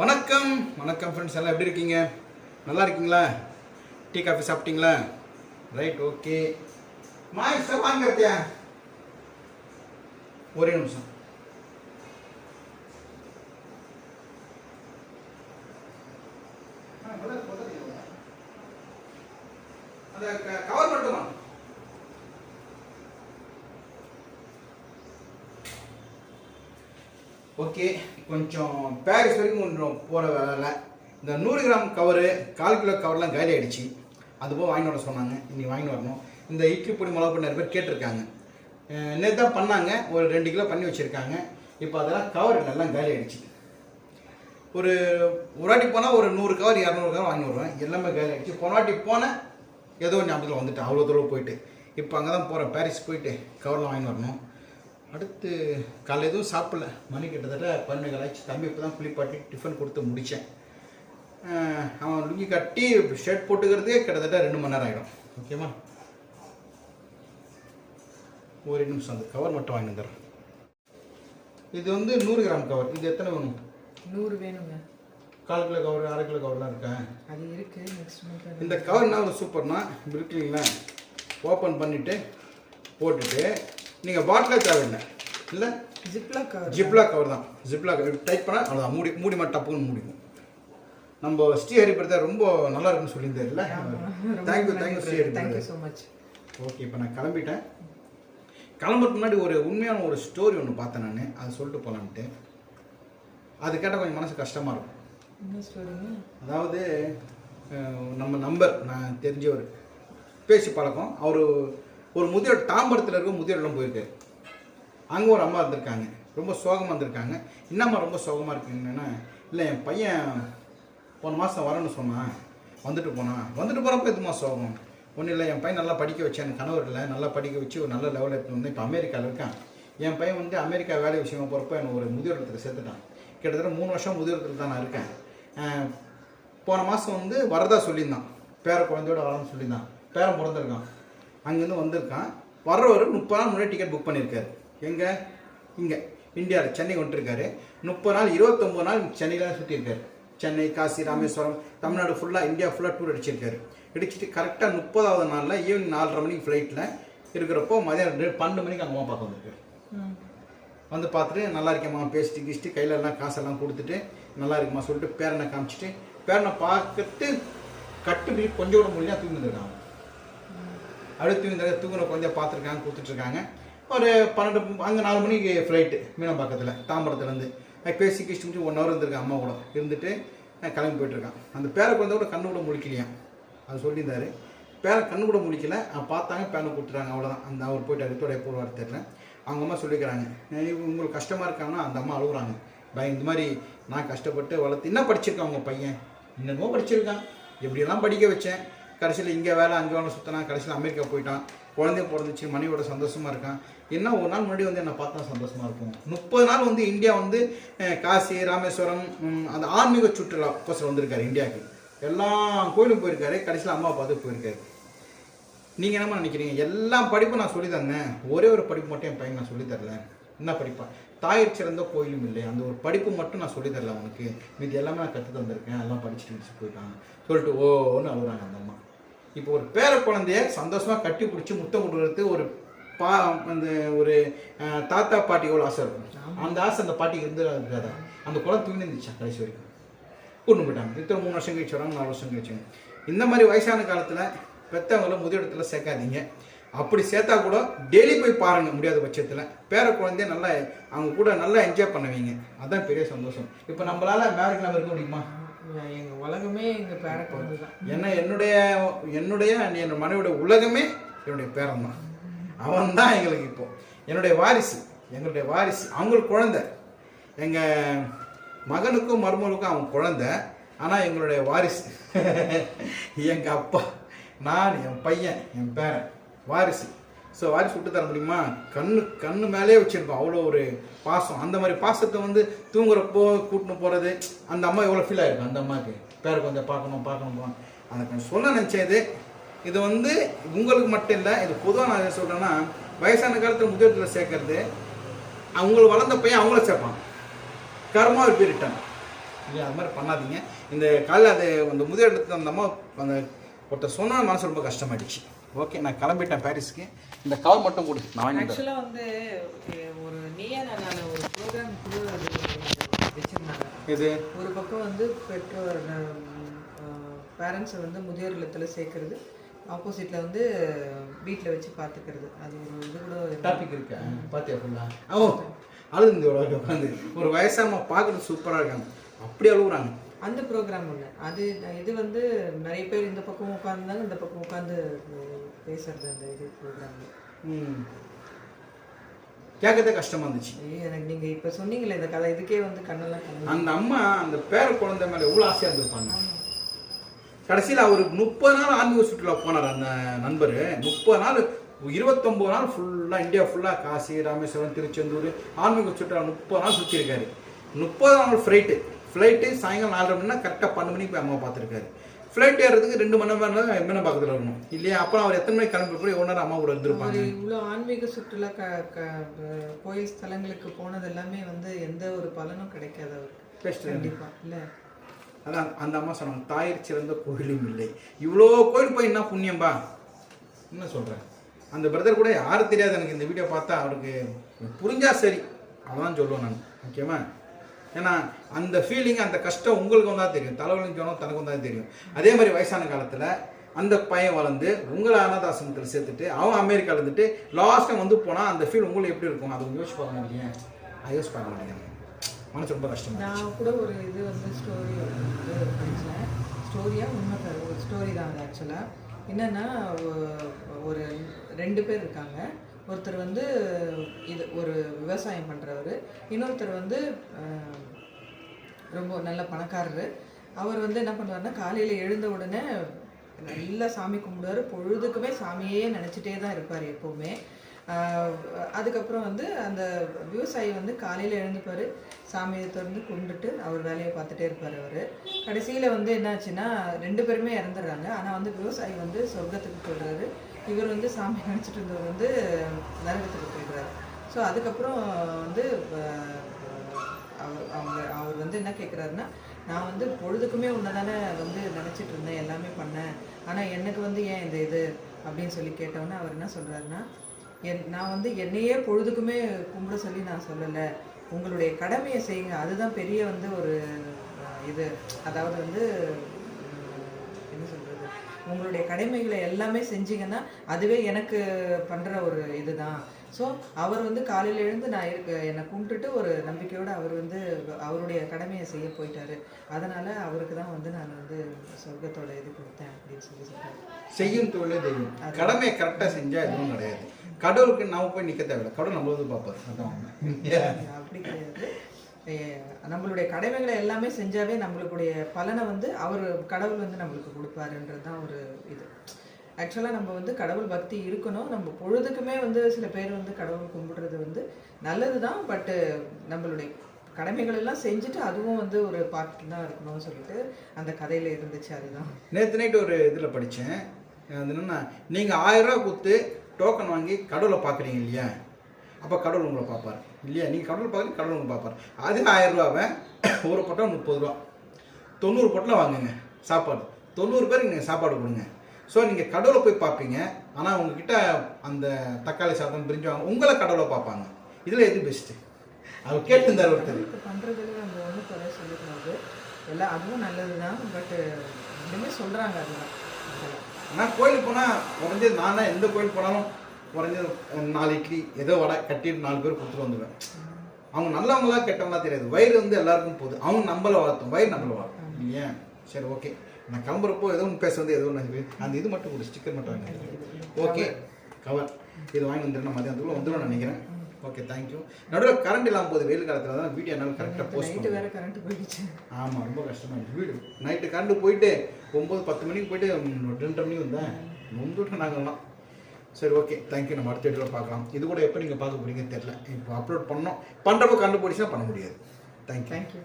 வணக்கம். வணக்கம் ஃப்ரெண்ட்ஸ் எல்லாம் எப்படி இருக்கீங்க? நல்லா இருக்கீங்களா? டீ காஃபி சாப்பிட்டீங்களா? ரைட் ஓகே மாய் சார் ஒரே நிமிஷம். அந்த கவர் மட்டுமா ஓகே கொஞ்சம் பேரிஸ் வரைக்கும் கொஞ்சம் போகிற வேலை இந்த நூறு கிராம் கவரு கால் கிலோ கவர்லாம் காலி ஆகிடுச்சு அது போக வாங்கி வர சொன்னாங்க. இன்றைக்கி வாங்கிட்டு வரணும். இந்த இட்லி பொடி மிளகு பொடி நிறைய பேர் கேட்டிருக்காங்க. நேற்று தான் பண்ணாங்க. ஒரு ரெண்டு கிலோ பண்ணி வச்சுருக்காங்க. இப்போ அதெல்லாம் கவர் எல்லாம் காலி ஆகிடுச்சு ஒரு ஒரு வாட்டி போனால் ஒரு நூறு கவர் இரநூறு கவர் வாங்கி வருவேன். எல்லாமே காலி ஆகிடுச்சு போன வாட்டி போனேன் ஏதோ ஞாபகத்தில் வந்துட்டேன். அவ்வளோ தூரம் போயிட்டு. இப்போ அங்கே தான் போகிறேன் பாரிஸ் போயிட்டு கவர்லாம் வாங்கி வரணும். அடுத்து காலைல எதுவும் சாப்பிடல. மணி கிட்டத்தட்ட பன்னெண்டு கலாச்சு தம்பி இப்போ தான் குளிப்பாட்டி டிஃபன் கொடுத்து முடித்தேன் அவன் லுங்கி கட்டி ஷர்ட் போட்டுக்கிறதே கிட்டத்தட்ட ரெண்டு மணி நேரம் ஆகிடும் ஓகேவா ஒரு நிமிஷம் அந்த கவர் மட்டும் வாங்கி வந்துடுறேன். இது வந்து நூறு கிராம் கவர் இது எத்தனை வேணும்? நூறு வேணுங்க. கால் கிலோ கவர் அரை கிலோ கவர்லாம் இருக்கா? அது இருக்கு. நெக்ஸ்ட் இந்த கவர் என்ன சூப்பர்னா இப்படி இருக்குங்களா ஓப்பன் பண்ணிவிட்டு போட்டுட்டு நீங்கள் பாட்டிலே தேவையில்லை இல்லை? ஜிப்லா கவர் ஜிப்லா கவர் தான். ஜிப்லா கவர் டைப் பண்ணால் அவ்வளோதான் மூடி மூடி மட்டும் டப்புன்னு மூடிக்கும் நம்ம ஸ்ரீஹரி பிரதர் ரொம்ப நல்லா இருக்குன்னு சொல்லியிருந்தாருல்ல? Thank you thank you thank you brother so much okay இப்போ நான் கிளம்பிட்டேன். கிளம்புறதுக்கு முன்னாடி ஒரு உண்மையான ஒரு ஸ்டோரி ஒன்று பார்த்தேன் நான். அதை சொல்லிட்டு போகலான்ட்டு அது கேட்டால் கொஞ்சம் மனசு கஷ்டமாக இருக்கும். அதாவது நம்ம நம்பர் நான் தெரிஞ்சவர் பேசி பழக்கம். அவர் ஒரு முதியோர் தாம்பரத்தில் இருக்க முதியோரிடம் போயிருக்காரு அங்கே ஒரு அம்மா இருந்திருக்காங்க. ரொம்ப சோகமாக இருந்திருக்காங்க. என்னம்மா ரொம்ப சோகமாக இருக்குங்கன்னா? இல்லை என் பையன் போன மாதம் வரேன்னு சொன்னான். வந்துட்டு போனான். வந்துட்டு போகிறப்ப எதுமா சோகம்? ஒன்றும் இல்லை என் பையன் நல்லா படிக்க வச்சேன். என் கணவர் இல்லை. நல்லா படிக்க வச்சு ஒரு நல்ல லெவலில் எடுத்து வந்து இப்போ அமெரிக்காவில் இருக்கான். என் பையன் வந்து அமெரிக்கா வேலை விஷயமா போகிறப்ப என்னை ஒரு முதியோர் சேர்த்துட்டான். கிட்டத்தட்ட மூணு வருஷம் முதியோர் இடத்துல தான் நான் இருக்கேன். போன மாதம் வந்து வரதா சொல்லியிருந்தான். பேர குழந்தையோட வரணும்னு சொல்லியிருந்தான். பேரன் பிறந்திருக்கான். அங்கேருந்து வந்திருக்கான். வர்றவர் முப்பது நாள் முன்னாடி டிக்கெட் புக் பண்ணியிருக்காரு. எங்கே? இங்கே. இந்தியாவில் சென்னை வந்துருக்காரு முப்பது நாள் இருபத்தொம்பது நாள் சென்னையில் தான் சுற்றிருக்காரு சென்னை காசி ராமேஸ்வரம் தமிழ்நாடு ஃபுல்லாக இந்தியா ஃபுல்லாக டூர் அடிச்சிருக்காரு. அடிச்சுட்டு கரெக்டாக முப்பதாவது நாளில் ஈவினிங் நாலரை மணிக்கு ஃப்ளைட்டில் இருக்கிறப்போ மதியானம் ரெண்டு- பன்னெண்டு மணிக்கு அங்கே அம்மா பார்க்க வந்திருக்காரு. வந்து பார்த்துட்டு நல்லா இருக்கேம்மா பேசிட்டு கிச்சிட்டு கையில எல்லாம் காசெல்லாம் கொடுத்துட்டு நல்லா இருக்குமா சொல்லிட்டு பேரனை காமிச்சிட்டு பேரனை பார்த்துட்டு கட்டு கொஞ்சம் கூட முடியல தூங்கி இருக்காங்க அப்படியே தூங்கி தூங்குற குழந்தைய பார்த்துருக்காங்க கொடுத்துட்ருக்காங்க. ஒரு பன்னெண்டு அங்கே நாலு மணிக்கு ஃப்ளைட்டு மீனம்பாக்கத்தில் தாம்பரத்துலேருந்து பேசி கிஷ்டி முடிச்சு ஒன் ஹவர் இருந்திருக்கேன் அம்மா கூட. இருந்துட்டு கிளம்பி போயிட்டுருக்கான். அந்த பேர குழந்தை கூட கண்ணு கூட முழிக்கலையாம் அது சொல்லியிருந்தாரு. பேரை கண்ணு கூட முழிக்கல. பார்த்தாங்க பேனை கொடுத்துட்டாங்க அவ்வளோதான் அந்த அவர் போயிட்டு அடுத்தோடைய போடுவார் தெரியல. அவங்க அம்மா சொல்லிக்கிறாங்க உங்களுக்கு கஷ்டமாக இருக்காங்கன்னா அந்த அம்மா அழுகுறாங்க. பயம் இந்த மாதிரி நான் கஷ்டப்பட்டு வளர்த்து என்ன படிச்சிருக்கான் உங்கள் பையன். என்னென்னமோ படிச்சிருக்கான். எப்படியெல்லாம் படிக்க வச்சேன்? கடைசியில் இங்கே வேலை அங்கே வேலை சுற்றினா கடைசியில் அமெரிக்கா போயிட்டான். குழந்தைய பிறந்துச்சு மனைவியோட சந்தோஷமாக இருக்கான். என்ன ஒரு நாள் முன்னாடி வந்து என்னை பார்த்தா சந்தோஷமாக இருக்கும். முப்பது நாள் வந்து இந்தியா வந்து காசி ராமேஸ்வரம் அந்த ஆன்மீக சுற்றுலா கோசம் வந்திருக்காரு இந்தியாவுக்கு. எல்லா கோயிலும் போயிருக்காரு. கடைசியில் அம்மா பார்த்து போயிருக்காரு. நீங்கள் என்னம்மா நினைக்கிறீங்க? எல்லா படிப்பும் நான் சொல்லி தந்தேன். ஒரே ஒரு படிப்பு மட்டும் என் பையன் நான் சொல்லி தரல. என்ன படிப்பா? தாயிற் சிறந்த கோயிலும் இல்லை. அந்த ஒரு படிப்பு மட்டும் நான் சொல்லி தரல அவனுக்கு. மீதி எல்லாமே நான் கற்று தந்திருக்கேன். எல்லாம் படிச்சுட்டு போயிட்டான். சொல்லிட்டு ஓன்னு அழுகுறாங்க அந்த அம்மா. இப்போ ஒரு பேர குழந்தைய சந்தோஷமாக கட்டி பிடிச்சி முத்தம் கொடுக்கறது ஒரு பா அந்த ஒரு தாத்தா பாட்டியோட ஆசை இருக்கும்? அந்த ஆசை அந்த பாட்டிக்கு இருந்து இருக்காதா? அந்த குழந்தை தூங்கி இருந்துச்சா கடைசி வரைக்கும்? கூட்டு போயிட்டாங்க இத்தனை மூணு வருஷம் கழிச்சு வராங்க நாலு வருஷம் கழிச்சு இந்த மாதிரி வயசான காலத்தில் பெற்றவங்கள முதியோடத்துல சேர்க்காதீங்க. அப்படி சேர்த்தா கூட டெய்லி போய் பாருங்க முடியாத பட்சத்தில். பேர குழந்தைய நல்லா அவங்க கூட நல்லா என்ஜாய் பண்ணுவீங்க அதான் பெரிய சந்தோஷம். இப்போ நம்மளால அமெரிக்காவில் இருக்க முடியுமா? எங்க உலகமே எங்க பேர குழந்தை தான் ஏன்னா என்னுடைய என்னுடைய என் மனைவியோட உலகமே என்னுடைய பேரன் தான் அவன் தான் எங்களுக்கு இப்போ. என்னுடைய வாரிசு எங்களுடைய வாரிசு அவங்களுக்கு குழந்தை. எங்கள் மகனுக்கும் மருமகளுக்கும் அவன் குழந்தை ஆனால் எங்களுடைய வாரிசு. எங்கள் அப்பா நான் என் பையன் என் பேரன் வாரிசு. ஸோ வாரிசு விட்டு தர முடியுமா? கண்ணு கண்ணு மேலே வச்சுருக்கோம் அவ்வளோ ஒரு பாசம். அந்த மாதிரி பாசத்தை வந்து தூங்குறப்போ கூட்டின்னு போகிறது அந்த அம்மா எவ்வளோ ஃபீல் ஆயிருக்கும் அந்த அம்மாவுக்கு. பேரை கொஞ்சம் பார்க்கணும் பார்க்கணும் பார்க்கணும். அந்த கொஞ்சம் சொல்ல நினச்சது இது. வந்து உங்களுக்கு மட்டும் இல்லை இது பொதுவாக நான் என்ன சொல்கிறேன்னா வயசான காலத்தில் முதியோரத்தில் சேர்க்கறது அவங்கள வளர்ந்த பையன் அவங்கள சேர்ப்பான். கர்மா ஒரு பேர் ரிட்டர்ன் இல்லையா? அது மாதிரி பண்ணாதீங்க. இந்த காலையில் அது அந்த முதல் அந்த அம்மா அந்த ஒருத்தர் சொன்னால் மனசு ரொம்ப கஷ்டமாயிடுச்சு. ஓகே நான் கிளம்பிட்டேன் பாரிஸ்க்கு. இந்த கவர் மட்டும் கொடு. நான் வாங்கிட்டேன் ஆக்சுவலாக வந்து ஒரு நீயா நான் ஒரு ப்ரோக்ராம் வச்சுருந்தாங்க. இது ஒரு பக்கம் வந்து பெற்றோர் பேரண்ட்ஸை வந்து முதியோர் இல்லத்தில் சேர்க்கறது ஆப்போசிட்டில் வந்து வீட்டில் வச்சு பார்த்துக்கிறது அது ஒரு இது கூட டாபிக் இருக்கா? பாத்தியா ஃபுல்லா ஓ அழுது இந்த உட்காந்து ஒரு வயசாம பார்க்கறது சூப்பராக இருக்காங்க. அப்படி அழுகுறாங்க அந்த ப்ரோக்ராம் ஒன்று அது இது வந்து நிறைய பேர் இந்த பக்கம் உட்காந்துருந்தாங்க இந்த பக்கம் உட்காந்து பேசுறது அந்த இது ப்ரோக்ராம் கேட்கறதே கஷ்டமா இருந்துச்சு. எனக்கு நீங்கள் இப்போ சொன்னீங்களே இந்த கதை இதுக்கே வந்து கண்ணெல்லாம் கண்ணு. அந்த அம்மா அந்த பேர குழந்தை மேல எவ்வளோ ஆசையாக இருந்திருப்பாங்க. கடைசியில் அவர் முப்பது நாள் ஆன்மீக சுற்றுலா போனார் அந்த நண்பர். முப்பது நாள் இருபத்தொம்போது நாள் ஃபுல்லாக இந்தியா ஃபுல்லாக காசி ராமேஸ்வரம் திருச்செந்தூர் ஆன்மீக சுற்றுலா முப்பது நாள் சுற்றிருக்காரு முப்பது நாள் ஃப்ளைட்டு ஃப்ளைட்டு சாயங்காலம் நாலரை மணினா கரெக்டாக பன்னெண்டு மணிக்கு போய் அம்மா பார்த்துருக்காரு. ஃப்ளைட் ஏறதுக்கு ரெண்டு மணி நேரம் எம்என்எ பக்கத்தில் இருக்கணும். இல்லையா? அப்போ அவர் எத்தனை மணிக்கு கிளம்பி போய் எவ்வளோ நேரம் அம்மா கூட இருந்திருப்பாங்க. இவ்வளோ ஆன்மீக சுற்றுலா க க கோயில் ஸ்தலங்களுக்கு போனது எல்லாமே வந்து எந்த ஒரு பலனும் கிடைக்காது அவருக்கு. Best. கண்டிப்பா இல்லை. அதான் அந்த அம்மா சொன்னாங்க தாயிற் சிறந்த கோயிலும் இல்லை. இவ்வளோ கோயில் போய் என்ன புண்ணியம்பா? என்ன சொல்கிறேன் அந்த பிரதர் கூட யாரும் தெரியாது எனக்கு இந்த வீடியோ பார்த்தா அவருக்கு புரிஞ்சா சரி. அதான் சொல்லுவேன் நான் ஓகேவா? ஏன்னா அந்த ஃபீலிங் அந்த கஷ்டம் உங்களுக்கு வந்தால் தெரியும். தலைவலி சொன்னால் தனக்கு வந்தால் தெரியும். அதே மாதிரி வயசான காலத்தில் அந்த பையன் வளர்ந்து உங்களை அனாதாசிரமத்தில் சேர்த்துட்டு அவன் அமெரிக்காவில் இருந்துட்டு லாஸ்ட் டைம் வந்து போனால் அந்த ஃபீல் உங்களுக்கு எப்படி இருக்கும்? அதை யோசிச்சு பார்க்க முடியும் அதை யோசிச்சு பார்க்க மாட்டேங்க மனசு ரொம்ப கஷ்டம் நான் கூட ஒரு இது வந்து ஸ்டோரி படித்தேன் ஸ்டோரியாக உண்மை ஒரு ஸ்டோரி தான் அது ஆக்சுவலாக என்னென்னா ஒரு ரெண்டு பேர் இருக்காங்க. ஒருத்தர் வந்து இது ஒரு விவசாயம் பண்ணுறவர் இன்னொருத்தர் வந்து ரொம்ப நல்ல பணக்காரரு. அவர் வந்து என்ன பண்ணுவாருன்னா காலையில் எழுந்த உடனே நல்லா சாமி கும்பிடுவார். பொழுதுக்குமே சாமியே நினச்சிட்டே தான் இருப்பார் எப்போவுமே. அதுக்கப்புறம் வந்து அந்த விவசாயி வந்து காலையில் எழுந்துப்பார் சாமியை திறந்து கும்பிட்டுட்டு அவர் வேலையை பார்த்துட்டே இருப்பார் அவர். கடைசியில் வந்து என்னாச்சுன்னா ரெண்டு பேருமே இறந்துடுறாங்க. ஆனால் வந்து விவசாயி வந்து சொர்க்கத்துக்கு போயிடுறாரு. இவர் வந்து சாமி நினச்சிட்டு இருந்தவர் வந்து நரகத்துக்கு போயிடுறாரு. ஸோ அதுக்கப்புறம் வந்து அவர் அவங்க அவர் வந்து என்ன கேட்குறாருன்னா நான் வந்து பொழுதுக்குமே உன்னை தானே வந்து நினச்சிட்டு இருந்தேன் எல்லாமே பண்ணேன். ஆனால் எனக்கு வந்து ஏன் இந்த இது அப்படின்னு சொல்லி கேட்டவொன்னே அவர் என்ன சொல்கிறாருன்னா என் நான் வந்து என்னையே பொழுதுக்குமே கும்பிட சொல்லி நான் சொல்லலை. உங்களுடைய கடமையை செய்யுங்க. அதுதான் பெரிய வந்து ஒரு இது. அதாவது வந்து என்ன சொல்கிறது உங்களுடைய கடமைகளை எல்லாமே செஞ்சீங்கன்னா அதுவே எனக்கு பண்ணுற ஒரு இதுதான். ஸோ அவர் வந்து காலையில் எழுந்து நான் இருக்க என்னை கும்பிட்டுட்டு ஒரு நம்பிக்கையோடு அவர் வந்து அவருடைய கடமையை செய்ய போயிட்டாரு. அதனால் அவருக்கு தான் வந்து நான் வந்து சொர்க்கத்தோட இது கொடுத்தேன் அப்படின்னு சொல்லி சொல்கிறாரு செய்யும் தொழிலே கடமையை கரெக்டாக செஞ்சால் எதுவும் கிடையாது. கடவுளுக்கு நாம போய் நிற்க தேவையில்லை. கடவுள் நம்மள வந்து பார்ப்பாரு. அதான். அப்படி கிடையாது. நம்மளுடைய கடமைகளை எல்லாமே செஞ்சாவே நம்மளுடைய பலனை வந்து அவர் கடவுள் வந்து நம்மளுக்கு கொடுப்பாருன்றது தான் ஒரு இது. ஆக்சுவலாக நம்ம வந்து கடவுள் பக்தி இருக்கணும். நம்ம பொழுதுக்குமே வந்து சில பேர் வந்து கடவுள் கும்பிடுறது வந்து நல்லது தான் பட்டு நம்மளுடைய கடமைகள் எல்லாம் செஞ்சுட்டு அதுவும் வந்து ஒரு பார்ட் தான் இருக்கணும்னு சொல்லிட்டு அந்த கதையில இருந்துச்சு அதுதான். நேற்று நைட்டு ஒரு இதில் படித்தேன் அது என்னென்னா நீங்கள் ஆயிரம் ரூபா கொடுத்து டோக்கன் வாங்கி கடவுளை பார்க்குறீங்க இல்லையா? அப்போ கடவுள் உங்களை பார்ப்பார். இல்லையா? நீங்கள் கடவுள் பார்க்குறீங்க கடவுள் உங்களை பார்ப்பார். அது ஆயிரம் ரூபாவை ஒரு பொட்டலம் முப்பது ரூபா தொண்ணூறு பொட்டலம் வாங்குங்க சாப்பாடு. தொண்ணூறு பேருக்கு நீங்கள் சாப்பாடு கொடுங்க. ஸோ நீங்கள் கடவுளை போய் பார்ப்பீங்க. ஆனால் உங்ககிட்ட அந்த தக்காளி சாதம் பிரிஞ்சு வாங்க உங்களை கடவுளை பார்ப்பாங்க. இதில் எது பெஸ்ட்டு அவர் கேட்டிருந்தார் ஒருத்தர். இப்போ பண்ணுறதுல நம்ம ஒன்றும் குறை சொல்லக்கூடாது. எல்லாம் அதுவும் நல்லது தான் பட் ரெண்டுமே சொல்கிறாங்க அதுதான் அதெல்லாம். ஆனால் கோயிலுக்கு போனால் குறைஞ்சது நானே எந்த கோயில் போனாலும் குறைஞ்சது நாலு இட்லி ஏதோ வடை கட்டிட்டு நாலு பேர் கொடுத்துட்டு வந்துடுவேன் அவங்க நல்லவங்களா கெட்டவங்களா தெரியாது. வயிறு வந்து எல்லாருக்கும் போகுது. அவங்க நம்மளை வளர்த்தும். வயிறு நம்மளை வளர்த்தும். இல்லையா? சரி ஓகே நான் கிளம்புறப்போ ஏதோ ஒன்று பேச வந்து ஏதோ ஒன்று அந்த இது மட்டும் ஒரு ஸ்டிக்கர் மட்டும் வாங்கி ஓகே கவர். இது வாங்கி வந்துடுறேன் மதியானத்துக்குள்ள வந்துடும் நினைக்கிறேன். ஓகே தேங்க்யூ நடுவில் கரண்ட் இல்லாமல் போகுது வெயில் காலத்தில் தான் வீடியோ என்னால் கரெக்டாக போஸ்ட் நைட்டு வேற கரண்ட் போயிடுச்சு. ஆமாம் ரொம்ப கஷ்டமா இருக்கு. வீடு நைட்டு கரண்ட் போயிட்டு ஒம்பது பத்து மணிக்கு போயிட்டு ரெண்டரை மணிக்கு வந்தேன். நொந்துட்டு நாங்கள்லாம் சரி ஓகே தேங்க்யூ நம்ம அடுத்த வீடியோவில் பார்க்கலாம். இது கூட எப்போ நீங்கள் பார்க்க போறீங்கன்னு தெரில இப்போ அப்லோட் பண்ணோம். பண்ணுறப்போ கண்டுபிடிச்சா பண்ண முடியாது. Thank you thank you